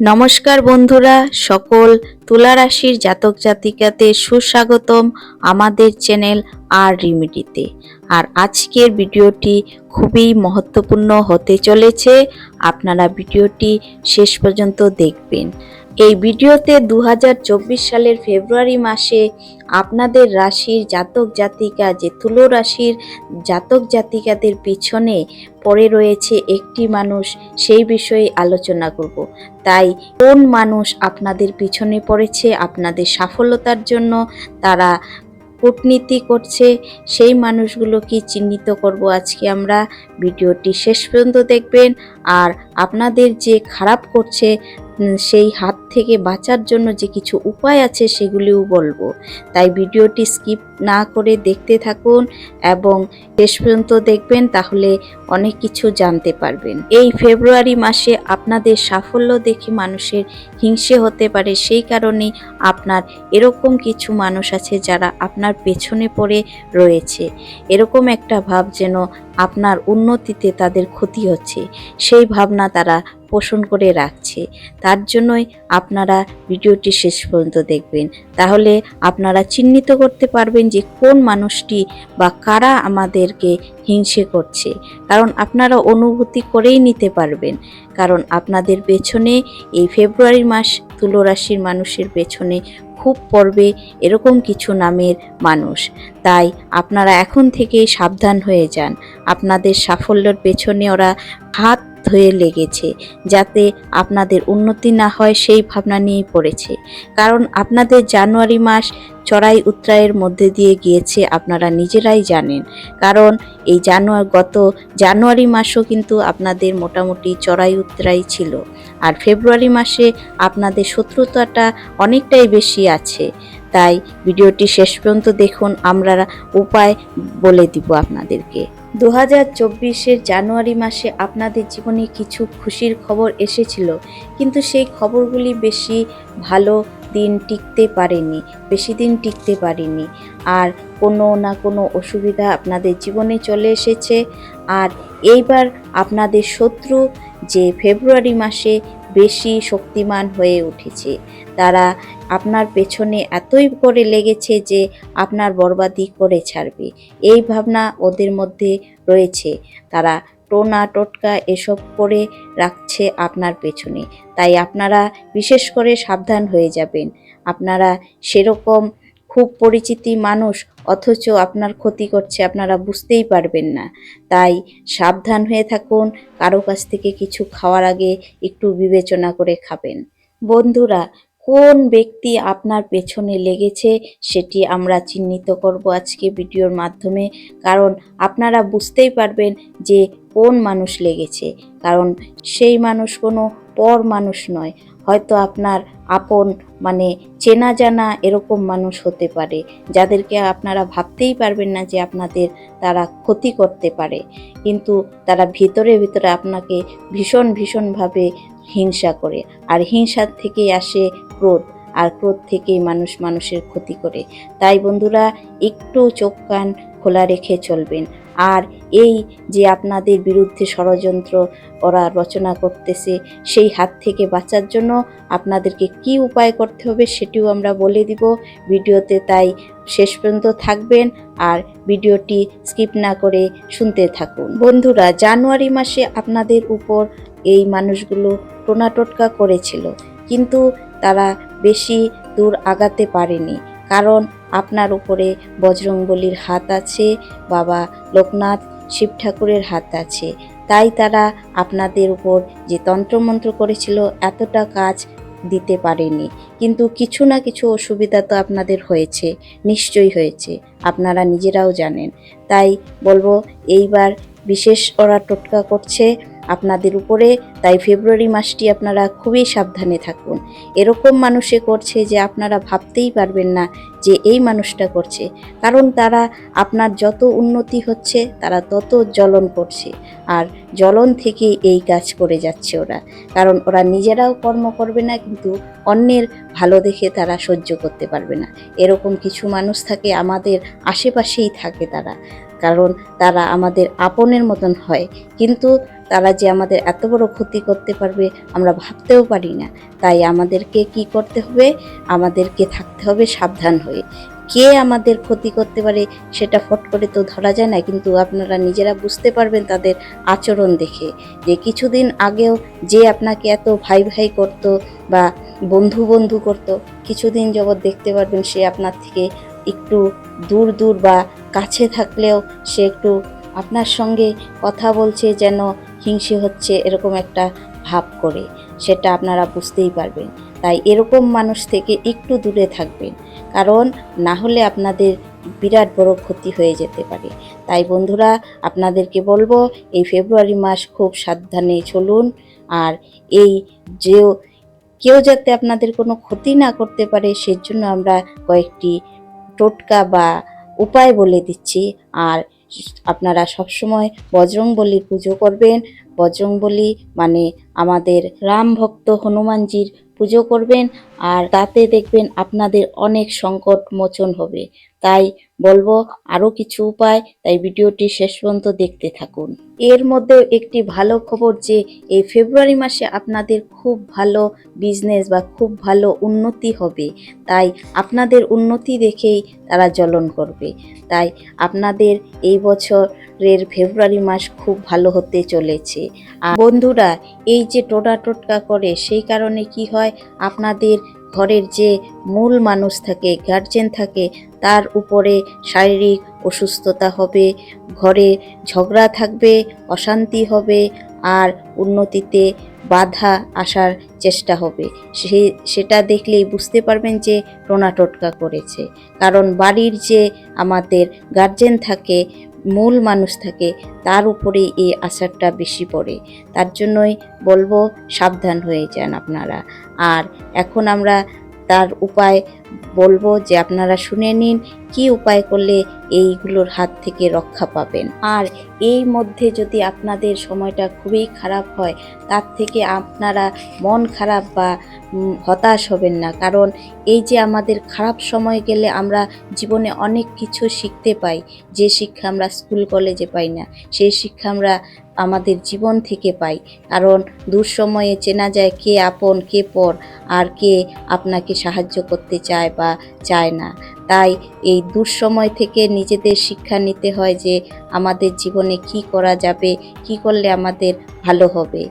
নমস্কার বন্ধুরা, সকল তুলারাশির জাতক জাতিকাতে সুস্বাগতম আমাদের চ্যানেল আর রিমিডিতে। আর আজকের ভিডিওটি খুবই মহত্বপূর্ণ হতে চলেছে। আপনারা ভিডিওটি শেষ পর্যন্ত দেখবেন। এই ভিডিওতে দু হাজার চব্বিশ সালের ফেব্রুয়ারি মাসে আপনাদের রাশির জাতক জাতিকা যে তুলো রাশির জাতক জাতিকাদের পিছনে পড়ে রয়েছে একটি মানুষ, সেই বিষয়ে আলোচনা করব। তাই কোন মানুষ আপনাদের পিছনে পড়েছে, আপনাদের সাফল্যতার জন্য তারা কূটনীতি করছে, সেই মানুষগুলো কি চিহ্নিত করব আজকে আমরা। ভিডিওটি শেষ পর্যন্ত দেখবেন। আর আপনাদের যে খারাপ করছে সেই হাত থেকে বাঁচার জন্য যে কিছু উপায় আছে সেগুলিও বলব। তাই ভিডিওটি স্কিপ না করে দেখতে থাকুন এবং শেষ পর্যন্ত দেখবেন, তাহলে অনেক কিছু জানতে পারবেন। এই ফেব্রুয়ারি মাসে আপনাদের সাফল্য দেখে মানুষের হিংসে হতে পারে, সেই কারণে আপনার এরকম কিছু মানুষ আছে যারা আপনার পেছনে পড়ে রয়েছে। এরকম একটা ভাব যেন আপনার উন্নতিতে তাদের ক্ষতি হচ্ছে, সেই ভাবনা তারা পোষণ করে রাখছে। তার জন্যই আপনারা ভিডিওটি শেষ পর্যন্ত দেখবেন। তাহলে আপনারা চিহ্নিত করতে পারবেন যে কোন মানুষটি বা কারা আমাদেরকে হিংসে করছে। কারণ আপনারা অনুভূতি করেই নিতে পারবেন। কারণ আপনাদের পেছনে এই ফেব্রুয়ারি মাস তুলরাশির মানুষের পেছনে খুব পড়বে এরকম কিছু নামের মানুষ। তাই আপনারা এখন থেকেই সাবধান হয়ে যান। আপনাদের সাফল্যের পেছনে ওরা হাত ধুয়ে লেগেছে, যাতে আপনাদের উন্নতি না হয় সেই ভাবনা নিয়েই পড়েছে। কারণ আপনাদের জানুয়ারি মাস চড়াই উত্তরায়ের মধ্যে দিয়ে গিয়েছে আপনারা নিজেরাই জানেন। কারণ এই জানুয়ারি গত জানুয়ারি মাসও কিন্তু আপনাদের মোটামুটি চড়াই উত্তরাই ছিল। আর ফেব্রুয়ারি মাসে আপনাদের শত্রুতাটা অনেকটাই বেশি আছে। তাই ভিডিওটি শেষ পর্যন্ত দেখুন, আমরা উপায় বলে দিব আপনাদেরকে। দু হাজার চব্বিশের জানুয়ারি মাসে আপনাদের জীবনে কিছু খুশির খবর এসেছিল, কিন্তু সেই খবরগুলি বেশি ভালো দিন টিকতে পারেনি, বেশি দিন টিকতে পারেনি। আর কোনো না কোনো অসুবিধা আপনাদের জীবনে চলে এসেছে। আর এইবার আপনাদের শত্রু যে ফেব্রুয়ারি মাসে বেশি শক্তিমান হয়ে উঠেছে, তারা আপনার পেছনে এতই করে লেগেছে যে আপনার বরবাদি করে ছাড়বে। এই ভাবনা ওদের মধ্যে রয়েছে। তারা টোনা টোটকা এসব করে রাখছে আপনার পেছনে। তাই আপনারা বিশেষ করে সাবধান হয়ে যাবেন। আপনারা সেরকম খুব পরিচিতি মানুষ, অথচ আপনার ক্ষতি করছে আপনারা বুঝতেই পারবেন না। তাই সাবধান হয়ে থাকুন, কারও কাছ থেকে কিছু খাওয়ার আগে একটু বিবেচনা করে খাবেন। বন্ধুরা কোন ব্যক্তি আপনার পেছনে লেগেছে সেটি আমরা চিহ্নিত করব আজকে ভিডিওর মাধ্যমে। কারণ আপনারা বুঝতেই পারবেন যে কোন মানুষ লেগেছে। কারণ সেই মানুষ কোনো পর মানুষ নয়। হয়তো আপনার আপন মানে চেনা জানা এরকম মানুষ হতে পারে। যাদেরকে আপনারা ভাবতেই পারবেন না যে আপনাদের তারা ক্ষতি করতে পারে। কিন্তু তারা ভিতরে ভিতরে আপনাকে ভীষণ ভীষণভাবে হিংসা করে। আর হিংসার থেকেই আসে ক্রোধ, আর ক্রোধ থেকেই মানুষ মানুষের ক্ষতি করে। তাই বন্ধুরা, একটু চোখ কান খোলা রেখে চলবেন। আর এই যে আপনাদের বিরুদ্ধে ষড়যন্ত্র ওরা রচনা করতেছে, সেই হাত থেকে বাঁচার জন্য আপনাদেরকে কি উপায় করতে হবে সেটিও আমরা বলে দিব। ভিডিওতে তাই শেষ পর্যন্ত থাকবেন আর ভিডিওটি স্কিপ না করে শুনতে থাকুন। বন্ধুরা, জানুয়ারি মাসে আপনাদের উপর এই মানুষগুলো টোনাটোটকা করেছিল। কিন্তু তারা বেশি দূর আগাতে পারেনি। কারণ আপনার উপরে বজরংবলির হাত আছে, বাবা লোকনাথ শিব ঠাকুরের হাত আছে। তাই তারা আপনাদের উপর যে তন্ত্রমন্ত্র করেছিল, এতটা কাজ দিতে পারেনি। কিন্তু কিছু না কিছু অসুবিধা তো আপনাদের হয়েছে, নিশ্চয়ই হয়েছে। আপনারা নিজেরাও জানেন। তাই বলব, এইবার বিশেষ ওরা টোটকা করছে। আপনাদের উপরে, তাই ফেব্রুয়ারি মাসটি আপনারা খুবই সাবধানে থাকুন। এরকম মানুষে করছে যে আপনারা ভাবতেই পারবেন না যে এই মানুষটা করছে। কারণ তারা আপনার যত উন্নতি হচ্ছে, তারা তত জ্বলন করছে। আর জ্বলন থেকে এই কাজ করে যাচ্ছে ওরা। কারণ ওরা নিজেরাও কর্ম করবে না, কিন্তু অন্যের ভালো দেখে তারা সহ্য করতে পারবে না। এরকম কিছু মানুষ থাকে, আমাদের আশেপাশেই থাকে তারা। কারণ তারা আমাদের আপনের মতন হয়। কিন্তু তারা যে আমাদের এত বড় ক্ষতি করতে পারবে আমরা ভাবতেও পারি না। তাই আমাদেরকে কি করতে হবে? আমাদেরকে থাকতে হবে সাবধান হয়ে। কে আমাদের ক্ষতি করতে পারে সেটা ফট করে তো ধরা যায় না, কিন্তু আপনারা নিজেরা বুঝতে পারবেন তাদের আচরণ দেখে। যে কিছুদিন আগেও যে আপনাকে এত ভাই ভাই করত বা বন্ধু বন্ধু করত, কিছুদিন যাবৎ দেখতে পারবেন সে আপনার থেকে একটু দূর দূর বা কাছে থাকলেও সে একটু আপনার সঙ্গে কথা বলছে যেন হিংসে হচ্ছে এরকম একটা ভাব করে। সেটা আপনারা বুঝতেই পারবেন। তাই এরকম মানুষ থেকে একটু দূরে থাকবেন। কারণ না হলে আপনাদের বিরাট বড় ক্ষতি হয়ে যেতে পারে। তাই বন্ধুরা, আপনাদেরকে বলব, এই ফেব্রুয়ারি মাস খুব সাবধানে চলুন। আর এই যে কেউ যাতে আপনাদের কোনো ক্ষতি না করতে পারে, সেজন্য আমরা কয়েকটি টোটকা বা উপায় বলে দিচ্ছি। আর আপনারা সবসময় বজরংবলির পুজো করবেন। বজরংবলি মানে আমাদের রাম ভক্ত হনুমানজির পুজো করবেন। আর তাতে দেখবেন আপনাদের অনেক সংকট মোচন হবে। তাই বলব আরও কিছু উপায়, তাই ভিডিওটি শেষ পর্যন্ত দেখতে থাকুন। এর মধ্যেও একটি ভালো খবর যে, এই ফেব্রুয়ারি মাসে আপনাদের খুব ভালো বিজনেস বা খুব ভালো উন্নতি হবে। তাই আপনাদের উন্নতি দেখেই তারা জ্বলন করবে। তাই আপনাদের এই বছরের ফেব্রুয়ারি মাস খুব ভালো হতে চলেছে। আর বন্ধুরা, এই যে টোটা টোটকা করে, সেই কারণে কি হয়? আপনাদের ঘরের যে মূল মানুষ থাকে গার্জেন থাকে তার উপরে শারীরিক অসুস্থতা হবে, ঘরে ঝগড়া থাকবে, অশান্তি হবে আর উন্নতিতে বাধা আসার চেষ্টা হবে। সে, সেটা দেখলেই বুঝতে পারবেন যে টোনা টোটকা করেছে। কারণ বাড়ির যে আমাদের গার্জেন থাকে, মূল মানুষ থাকে, তার উপরে এই আসারটা বেশি পড়ে। তার জন্যই বলব সাবধান হয়ে যান আপনারা। আর এখন আমরা তার উপায় বলব যে আপনারা শুনে নিন, কি উপায় করলে এইগুলোর হাত থেকে রক্ষা পাবেন। আর এই মধ্যে যদি আপনাদের সময়টা খুবই খারাপ হয়, তার থেকে আপনারা মন খারাপ বা হতাশ হবেন না। কারণ এই যে আমাদের খারাপ সময় গেলে আমরা জীবনে অনেক কিছু শিখতে পাই। যে শিক্ষা আমরা স্কুল কলেজে পাই না, সেই শিক্ষা আমরা আমাদের জীবন থেকে পাই। কারণ দুঃসময়ে চেনা যায় কে আপন, কে পর, আর কে আপনাকে সাহায্য করতে চায় বা চায় না। তাই এই দুঃসময় থেকে নিজেদের শিক্ষা নিতে হয় যে আমাদের জীবনে কি করা যাবে, কি করলে আমাদের ভালো হবে।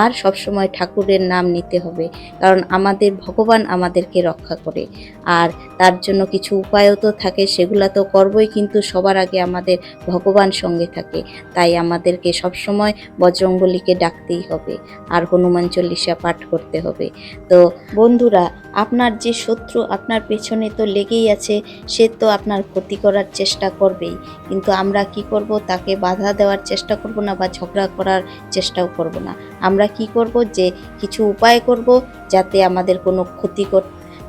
আর সবসময় ঠাকুরের নাম নিতে হবে। কারণ আমাদের ভগবান আমাদেরকে রক্ষা করে। আর তার জন্য কিছু উপায়ও তো থাকে, সেগুলো তো করবই, কিন্তু সবার আগে আমাদের ভগবান সঙ্গে থাকে। তাই আমাদেরকে সবসময় বজরংবলীকে ডাকতেই হবে। আর হনুমান চল্লিশা পাঠ করতে হবে। তো বন্ধুরা, আপনার যে শত্রু আপনার পেছনে তো লেগেই আছে, সে তো আপনার ক্ষতি করার চেষ্টা করবেই। কিন্তু আমরা কি করব? তাকে বাধা দেওয়ার চেষ্টা করব না বা ঝগড়া করার চেষ্টাও করব না। আমরা কি করব? যে কিছু উপায় করব যাতে আমাদের কোনো ক্ষতি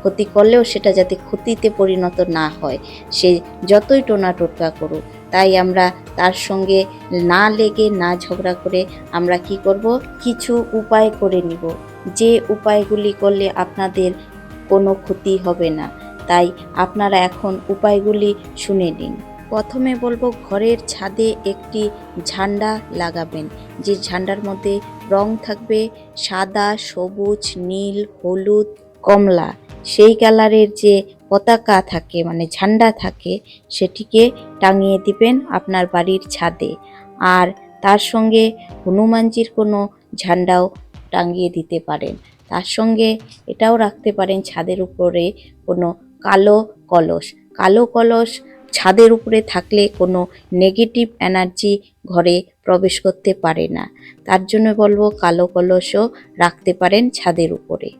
ক্ষতি করলেও সেটা যাতে ক্ষতিতে পরিণত না হয়। সে যতই টোনা টোটকা করুক, তাই আমরা তার সঙ্গে না লেগে, না ঝগড়া করে আমরা কি করব? কিছু উপায় করে নিব। যে উপায়গুলি করলে আপনাদের কোনো ক্ষতি হবে না, তাই আপনারা এখন উপায়গুলি শুনে নিন। প্রথমে বলব ঘরের ছাদে একটি ঝান্ডা লাগাবেন। যে ঝান্ডার মধ্যে রং থাকবে সাদা, সবুজ, নীল, হলুদ, কমলা। সেই কালারের যে পতাকা থাকে মানে ঝান্ডা থাকে, সেটিকে টাঙিয়ে দিবেন আপনার বাড়ির ছাদে। আর তার সঙ্গে হনুমানজির কোনো ঝান্ডাও টাঙিয়ে দিতে পারেন। তার সঙ্গে এটাও রাখতে পারেন ছাদের উপরে কোনো কালো কলস। কালো কলস ছাদের উপরে থাকলে কোনো নেগেটিভ এনার্জি ঘরে প্রবেশ করতে পারে না। তার জন্য বলব কালো কলসও রাখতে পারেন ছাদের উপরে।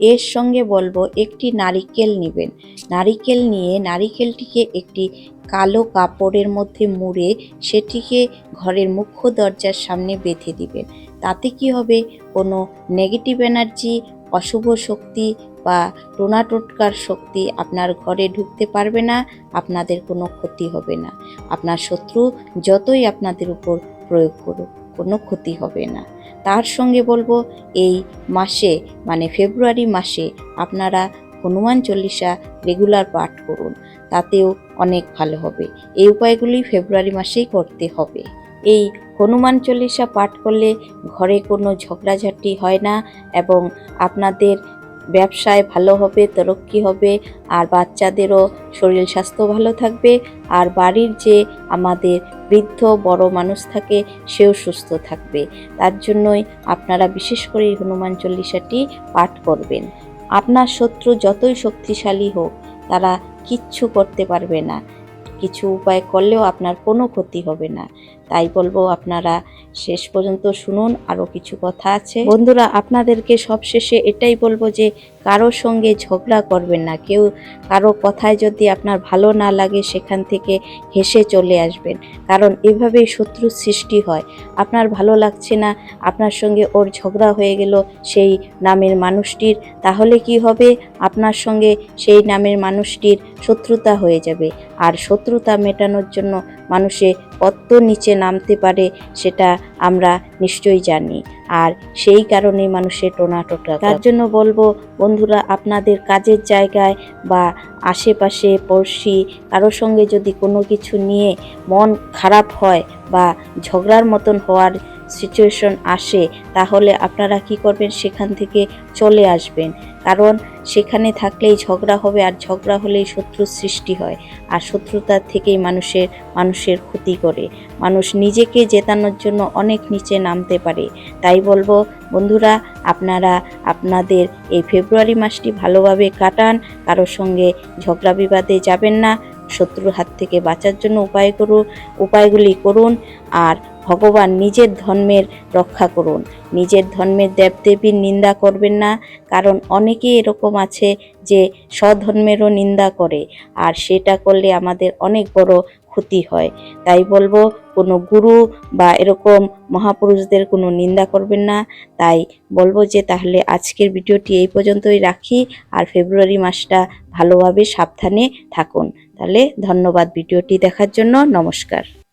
এর সঙ্গে বলব একটি নারিকেল নেবেন। নারিকেল নিয়ে নারিকেলটিকে একটি কালো কাপড়ের মধ্যে মুড়ে সেটিকে ঘরের মুখ্য দরজার সামনে বেঁধে দিবেন। তাতে কি হবে? কোনো নেগেটিভ এনার্জি অশুভ শক্তি বা টোনা টোটকার শক্তি আপনার ঘরে ঢুকতে পারবে না, আপনাদের কোনো ক্ষতি হবে না। আপনার শত্রু যতই আপনাদের উপর প্রয়োগ করুক, কোনো ক্ষতি হবে না। তার সঙ্গে বলব, এই মাসে মানে ফেব্রুয়ারি মাসে আপনারা হনুমান চল্লিশা রেগুলার পাঠ করুন, তাতেও অনেক ভালো হবে। এই উপায়গুলি ফেব্রুয়ারি মাসেই করতে হবে। এই হনুমান চল্লিশা পাঠ করলে ঘরে কোনো ঝগড়াঝাটি হয় না এবং আপনাদের ব্যবসায় ভালো হবে, তরক্কি হবে, আর বাচ্চাদেরও শরীর স্বাস্থ্য ভালো থাকবে, আর বাড়ির যে আমাদের বৃদ্ধ বড় মানুষ থাকে সেও সুস্থ থাকবে। তার জন্যই আপনারা বিশেষ করে হনুমান চল্লিশাটি পাঠ করবেন। আপনার শত্রু যতই শক্তিশালী হোক, তারা কিচ্ছু করতে পারবে না। কিছু উপায় করলেও আপনার কোনো ক্ষতি হবে না। তাই বলব আপনারা শেষ পর্যন্ত শুনুন, আরও কিছু কথা আছে। বন্ধুরা, আপনাদেরকে সবশেষে এটাই বলব যে, কারও সঙ্গে ঝগড়া করবেন না। কেউ কারও কথায় যদি আপনার ভালো না লাগে, সেখান থেকে হেসে চলে আসবেন। কারণ এভাবেই শত্রুর সৃষ্টি হয়। আপনার ভালো লাগছে না, আপনার সঙ্গে ওর ঝগড়া হয়ে গেল, সেই নামের মানুষটির, তাহলে কি হবে? আপনার সঙ্গে সেই নামের মানুষটির শত্রুতা হয়ে যাবে। আর শত্রুতা মেটানোর জন্য মানুষে কত নিচে নামতে পারে সেটা আমরা নিশ্চয়ই জানি। আর সেই কারণে মানুষের টোনাটোটা তার জন্য বলব, বন্ধুরা, আপনাদের কাজের জায়গায় বা আশেপাশে পড়শি কারোর সঙ্গে যদি কোনো কিছু নিয়ে মন খারাপ হয় বা ঝগড়ার মতন হওয়ার সিচুয়েশন আসে, তাহলে আপনারা কি করবেন? সেখান থেকে চলে আসবেন। কারণ সেখানে থাকলেই ঝগড়া হবে আর ঝগড়া হলেই শত্রুর সৃষ্টি হয়। আর শত্রুতার থেকেই মানুষের মানুষের ক্ষতি করে। মানুষ নিজেকে জেতানোর জন্য অনেক নিচে নামতে পারে। তাই বলব, বন্ধুরা, আপনারা, আপনাদের এই ফেব্রুয়ারি মাসটি ভালোভাবে কাটান। কারোর সঙ্গে ঝগড়া বিবাদে যাবেন না। শত্রুর হাত থেকে বাঁচার জন্য উপায় করুন, উপায়গুলি করুন। আর ভগবান নিজের ধর্মের রক্ষা করুন। নিজের ধর্মের দেবদেবীর নিন্দা করবেন না, কারণ অনেকে এরকম আছে যে স্বধর্মেরও নিন্দা করে, আর সেটা করলে আমাদের অনেক বড় ক্ষতি হয়। তাই বলব, কোনো গুরু বা এরকম মহাপুরুষদের কোনো নিন্দা করবেন না। তাই বলব যে, তাহলে আজকের ভিডিওটি এই পর্যন্তই রাখি, আর ফেব্রুয়ারি মাসটা ভালোভাবে সাবধানে থাকুন। তাহলে ধন্যবাদ ভিডিওটি দেখার জন্য, নমস্কার।